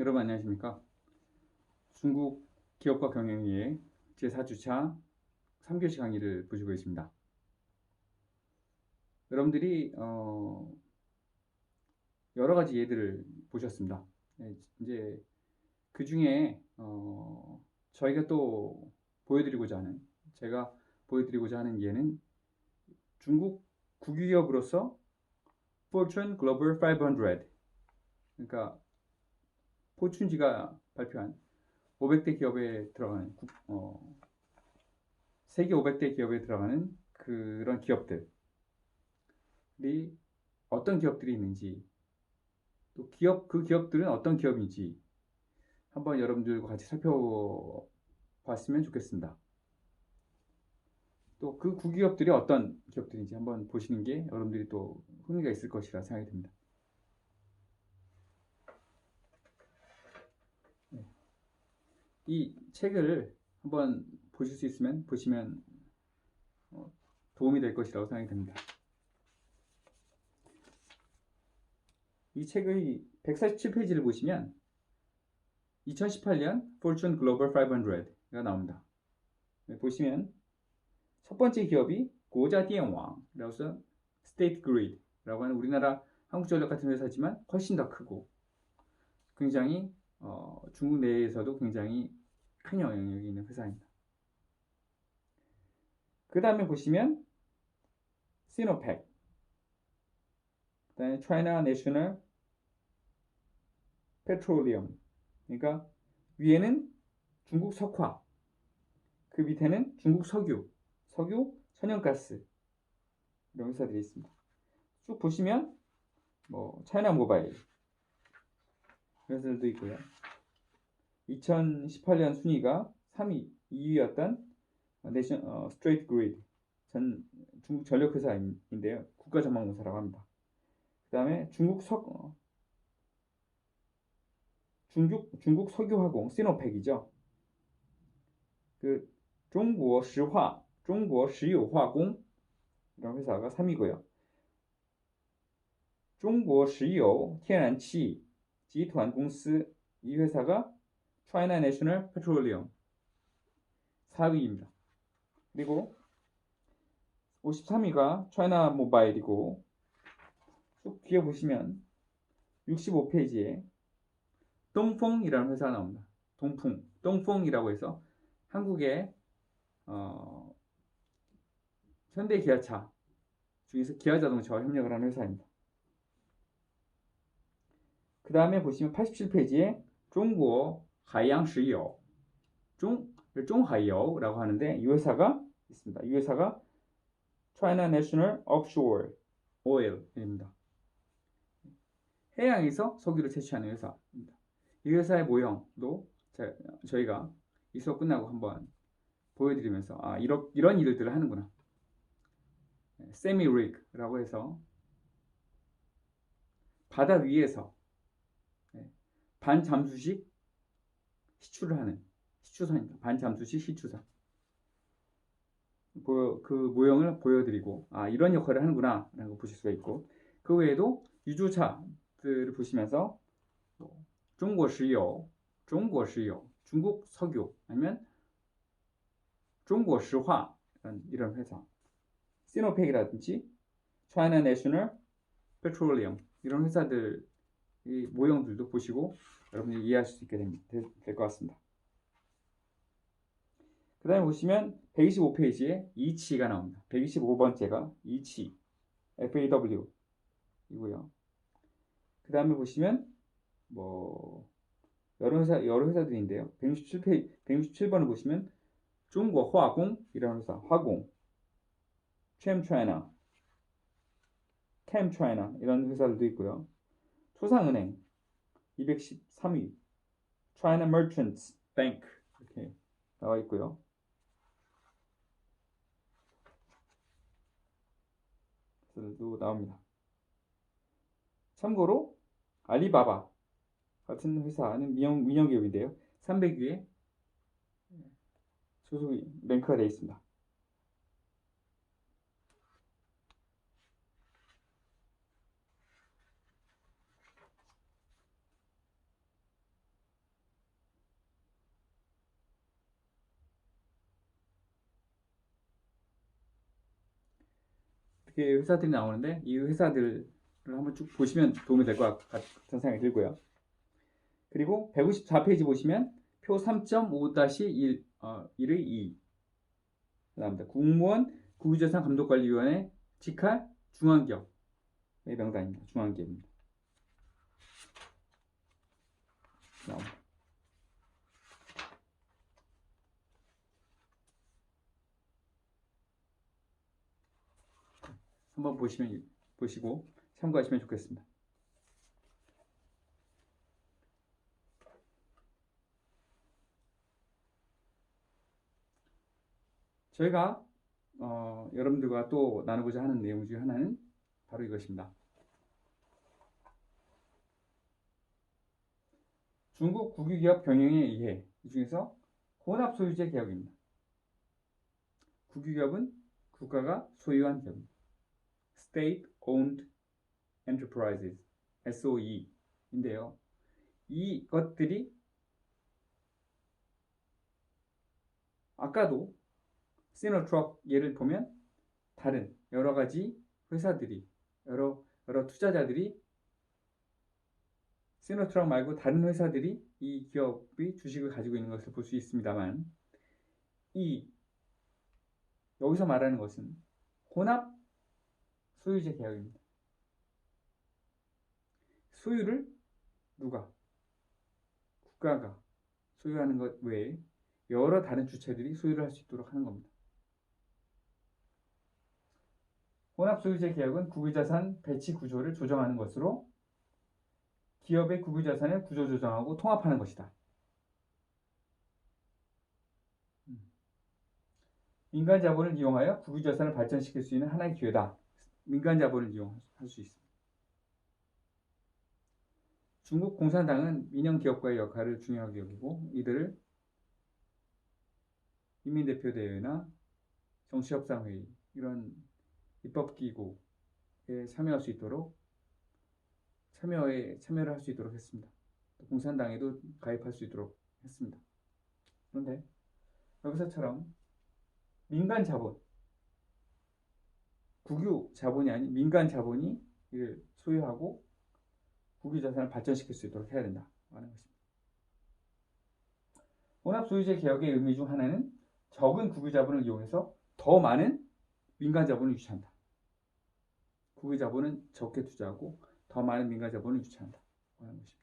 여러분 안녕하십니까? 중국 기업과 경영위의 제4주차 3교시 강의를 보시고 있습니다. 여러분들이 어, 여러 가지 예들을 보셨습니다. 네, 이제 그 중에 어, 저희가 또 보여드리고자 하는 제가 보여드리고자 하는 예는 중국 국유기업으로서 Fortune Global 500 그러니까 포춘지가 발표한 500대 기업에 들어가는 어, 세계 500대 기업에 들어가는 그런 기업들이 어떤 기업들이 있는지 또 기업 그 기업들은 어떤 기업인지 한번 여러분들과 같이 살펴봤으면 좋겠습니다. 또 그 구기업들이 어떤 기업들인지 한번 보시는 게 여러분들이 또 흥미가 있을 것이라 생각이 듭니다. 이 책을 한번 보실 수 있으면 보시면 어, 도움이 될 것이라고 생각이 듭니다. 이 책의 147페이지를 보시면 2018년 Fortune Global 500가 나옵니다. 네, 보시면 첫 번째 기업이 고자디엔왕이라고 해서 State Grid라고 하는 우리나라 한국전력 같은 회사지만 훨씬 더 크고 굉장히 어, 중국 내에서도 굉장히 큰 영향력이 있는 회사입니다. 그 다음에 보시면 시노팩, 그 다음에 China National Petroleum, 그러니까 위에는 중국 석화, 그 밑에는 중국 석유, 석유, 천연가스 이런 회사들이 있습니다. 쭉 보시면 뭐 차이나 모바일 회사들도 있고요. 2018년 순위가 3위, 2위였던 내션 어, 스트레이트 그리드 전 중국 전력 회사인데요. 국가 전망공사라고 합니다. 그다음에 중국 석 어, 중국 중국 석유화공 시노팩이죠. 그 중국石化 중국 石油化工 이런 회사가 3위고요. 중국 石油天然气 集团公司 이 회사가 China National Petroleum 4위입니다. 그리고 53위가 China Mobile이고 쭉 뒤에 보시면 65페이지에 동풍이라는 회사가 나옵니다. 동풍, 동풍이라고 해서 한국의 어, 현대 기아차 중에서 기아자동차와 협력을 하는 회사입니다. 그 다음에 보시면 87페이지에 중국 하양石油 중, 중하이오라고 하는데 이 회사가 있습니다. 이 회사가 China National Offshore Oil입니다. 해양에서 석유를 채취하는 회사입니다. 이 회사의 모형도 저희가 이 수업 끝나고 한번 보여드리면서 아 이런, 이런 일들을 하는구나. 세미 리그라고 해서 바다 위에서 반 잠수식 시추를 하는 시추사입니다. 반잠수시 시추사. 그, 그 모형을 보여드리고 아 이런 역할을 하는구나 라고 보실 수가 있고 그 외에도 유조차들을 보시면서 뭐, 중국시요, 중국시요, 중국 석유 아니면 중국시화 이런, 회사 시노팩이라든지 China National 이런 회사들 이 모형들도 보시고 여러분이 이해하실 수 있게 될 것 같습니다. 그 다음에 보시면 125페이지에 이치가 나옵니다. 125번째가 이치 FAW 이고요. 그 다음에 보시면 뭐 여러 회사 여러 회사들인데요. 167페이지 167번을 보시면 중국 화공이라는 회사 화공 챔 차이나 캠 차이나 이런 회사들도 있고요. 초상은행 213위 China Merchants Bank 이렇게 나와 있고요. 도 나옵니다. 참고로 알리바바 같은 회사는 민영, 민영 기업인데요. 300위에 소속이 랭크가 되어 있습니다. 어떻게 회사들이 나오는데 이 회사들을 한번 쭉 보시면 도움이 될 것 같은 생각이 들고요. 그리고 154페이지 보시면 표 3.5-1, 어, 1의 2 나옵니다. 국무원 국유재산 감독관리위원회 직할 중앙기업의 명단입니다. 중앙기업입니다. 나옵니다. 한번 보시면 보시고 참고하시면 좋겠습니다. 저희가 어, 여러분들과 또 나누고자 하는 내용 중 하나는 바로 이것입니다. 중국 국유기업 경영에 의해 이 중에서 혼합 소유제 개혁입니다. 국유기업은 국가가 소유한 기업입니다. State Owned Enterprises SOE인데요. 이것들이 아까도 시노트럭 예를 보면 다른 여러 가지 회사들이 여러 여러 투자자들이 시노트럭 말고 다른 회사들이 이 기업의 주식을 가지고 있는 것을 볼 수 있습니다만 이 여기서 말하는 것은 혼합 소유제 계약입니다. 소유를 누가 국가가 소유하는 것 외에 여러 다른 주체들이 소유를 할 수 있도록 하는 겁니다. 혼합소유제 계약은 국유자산 배치 구조를 조정하는 것으로 기업의 국유자산을 구조 조정하고 통합하는 것이다. 음. 민간 자본을 이용하여 국유자산을 발전시킬 수 있는 하나의 기회다. 민간 자본을 이용할 수 있습니다. 중국 공산당은 민영 기업가의 역할을 중요하게 여기고 이들을 인민대표대회나 정치협상회의 이런 입법기구에 참여할 수 있도록 참여에 참여를 할 수 있도록 했습니다. 공산당에도 가입할 수 있도록 했습니다. 그런데 여기서처럼 민간 자본, 국유 자본이 아닌 민간 자본이 이를 소유하고 국유 자산을 발전시킬 수 있도록 해야 된다. 하는 것입니다. 혼합 소유제 개혁의 의미 중 하나는 적은 국유 자본을 이용해서 더 많은 민간 자본을 유치한다. 국유 자본은 적게 투자하고 더 많은 민간 자본을 유치한다. 하는 것입니다.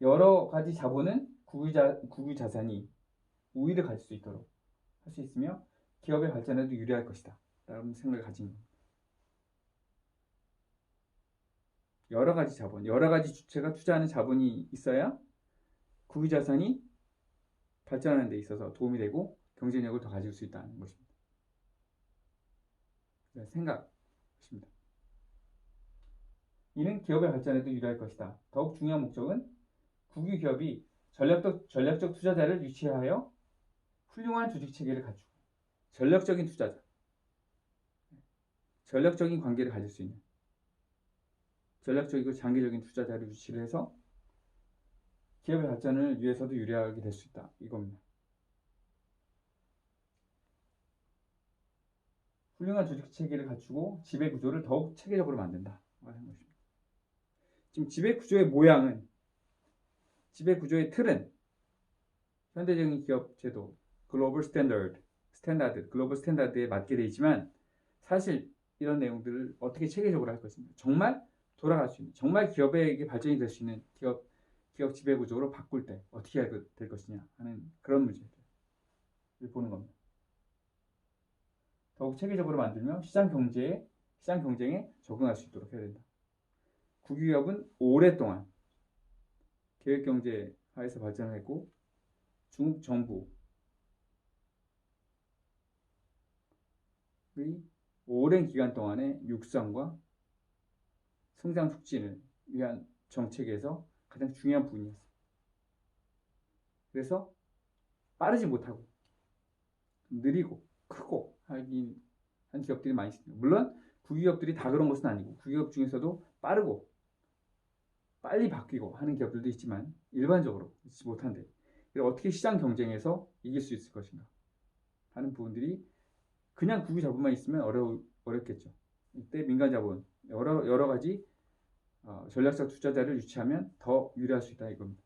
여러 가지 자본은 국유 자산이 우위를 가질 수 있도록 할 수 있으며 기업의 발전에도 유리할 것이다. 라는 생각을 가진. 여러 가지 자본, 여러 가지 주체가 투자하는 자본이 있어야 국유 자산이 발전하는 데 있어서 도움이 되고 경쟁력을 더 가질 수 있다는 것입니다. 생각입니다. 이는 기업의 발전에도 유리할 것이다. 더욱 중요한 목적은 국유 기업이 전략적, 전략적 투자자를 유치하여 훌륭한 조직 체계를 갖추고 전략적인 투자자, 전략적인 관계를 가질 수 있는 전략적이고 장기적인 투자자를 유치를 해서 기업의 발전을 위해서도 유리하게 될 수 있다. 이겁니다. 훌륭한 조직 체계를 갖추고 지배 구조를 더욱 체계적으로 만든다. 하는 것입니다. 지금 지배 구조의 모양은 지배 구조의 틀은 현대적인 기업 제도, 글로벌 스탠다드, 스탠다드, 글로벌 스탠다드에 맞게 되어 있지만 사실 이런 내용들을 어떻게 체계적으로 할 것인가? 정말 돌아갈 수 있는, 정말 기업에게 발전이 될 수 있는 기업 기업 지배 구조로 바꿀 때 어떻게 해야 될 것이냐 하는 그런 문제를 보는 겁니다. 더욱 체계적으로 만들며 시장 경제에 시장 경쟁에 적응할 수 있도록 해야 된다. 국유기업은 오랫동안 계획 경제 하에서 발전을 했고 중국 정부 오랜 기간 동안의 육성과 성장 촉진을 위한 정책에서 가장 중요한 부분이었어요. 그래서 빠르지 못하고 느리고 크고 하긴 한 기업들이 많이 있습니다. 물론 국유기업들이 다 그런 것은 아니고 국유기업 중에서도 빠르고 빨리 바뀌고 하는 기업들도 있지만 일반적으로 있지 못한데 어떻게 시장 경쟁에서 이길 수 있을 것인가 하는 부분들이 그냥 국유 자본만 있으면 어려 어렵겠죠. 이때 민간 자본 여러 여러 가지 어, 전략적 투자자를 유치하면 더 유리할 수 있다 이겁니다.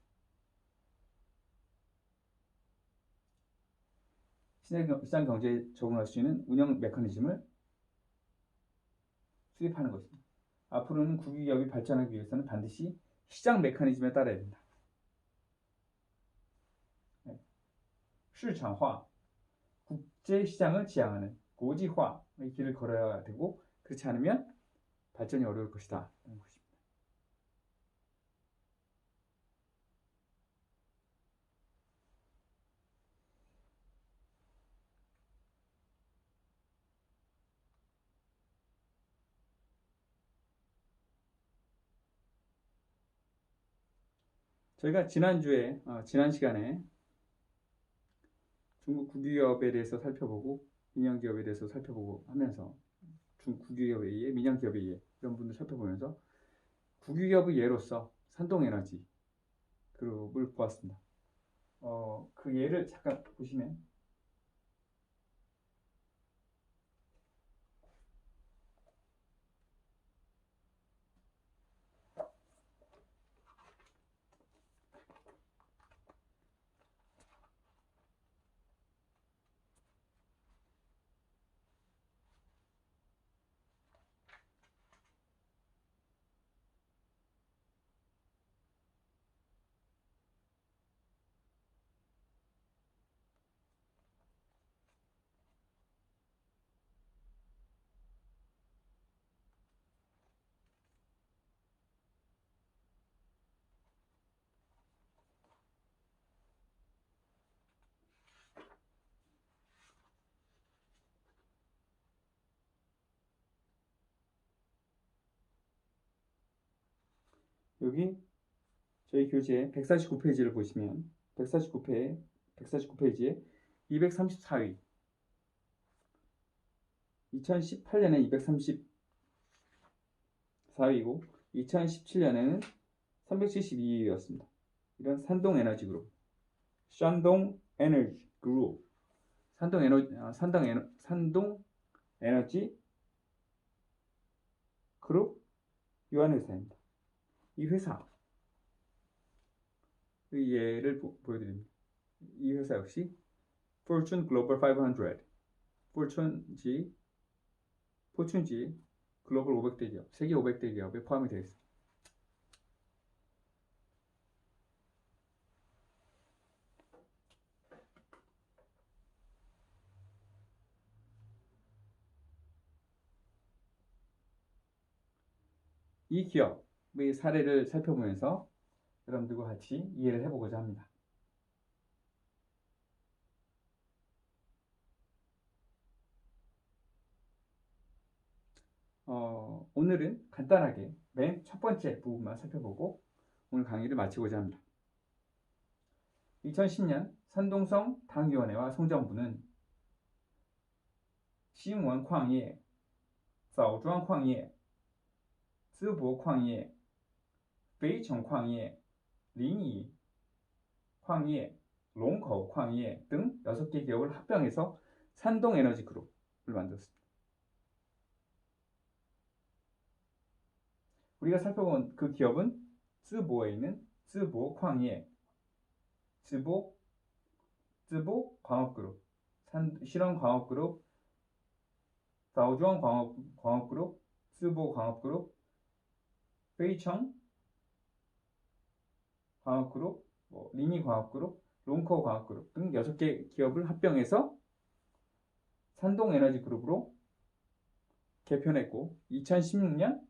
시장, 경제에 적응할 수 있는 운영 메커니즘을 수립하는 것입니다. 앞으로는 국유기업이 발전하기 위해서는 반드시 시장 메커니즘에 따라야 된다. 네. 시장화, 국제 시장을 지향하는 고지화의 길을 걸어야 되고 그렇지 않으면 발전이 어려울 것이다. 저희가 지난주에, 어, 지난 시간에 중국 국유기업에 대해서 살펴보고 민영기업에 대해서 살펴보고 하면서 중국 국유기업에 의해 민영기업에 의해 이런 분들 살펴보면서 국유기업의 예로서 산동에너지 그룹을 보았습니다. 어, 그 예를 잠깐 보시면 여기 저희 교재 149페이지를 보시면 149페 149페이지에 234위 2018년에 234위고 2017년에는 372위였습니다. 이런 산동 에너지 그룹 산동 에너지 그룹 산동 에너지 산동 에너 산동 에너지 그룹 유한 회사입니다. 이 회사 의 예를 보, 보여드립니다. 이 회사 역시 Fortune Global 500, 포춘지 포춘지 글로벌 500대 기업, 세계 500대 기업에 포함이 되어 있습니다. 이 기업의 사례를 살펴보면서 여러분들과 같이 이해를 해보고자 합니다. 어, 오늘은 간단하게 맨 첫 번째 부분만 살펴보고 오늘 강의를 마치고자 합니다. 2010년 산동성 당위원회와 송정부는 신원 矿业、枣庄矿业、淄博矿业、 北琼矿业、리니矿业, 롱커矿业 등 6개 기업을 합병해서 산동에너지 그룹을 만들었습니다. 우리가 살펴본 그 기업은 쯔보에 있는 쯔보 광예, 쯔보, 쯔보 광업그룹, 산, 실험 광업그룹, 다우주원 광업, 광업그룹, 쯔보 광업그룹, 페이청 광업그룹, 뭐 리니 광업그룹, 롱커 광업그룹 등 6개 기업을 합병해서 산동에너지 그룹으로 개편했고 2016년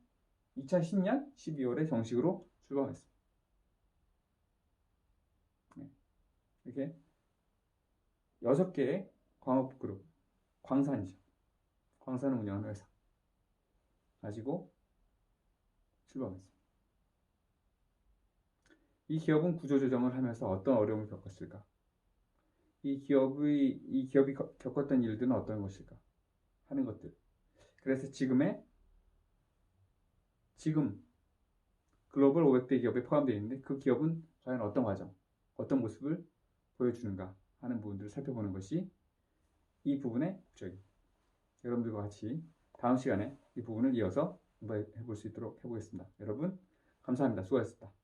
2010년 12월에 정식으로 출범했습니다. 네. 이렇게 6개의 광업그룹, 광산이죠. 광산을 운영하는 회사 가지고 출범했습니다. 이 기업은 구조조정을 하면서 어떤 어려움을 겪었을까? 이 기업의 이 기업이 겪었던 일들은 어떤 것일까? 하는 것들. 그래서 지금의 지금 글로벌 500대 기업에 포함되어 있는데 그 기업은 과연 어떤 과정, 어떤 모습을 보여주는가 하는 부분들을 살펴보는 것이 이 부분의 목적입니다. 여러분들과 같이 다음 시간에 이 부분을 이어서 공부해 볼 수 있도록 해보겠습니다. 여러분 감사합니다. 수고하셨습니다.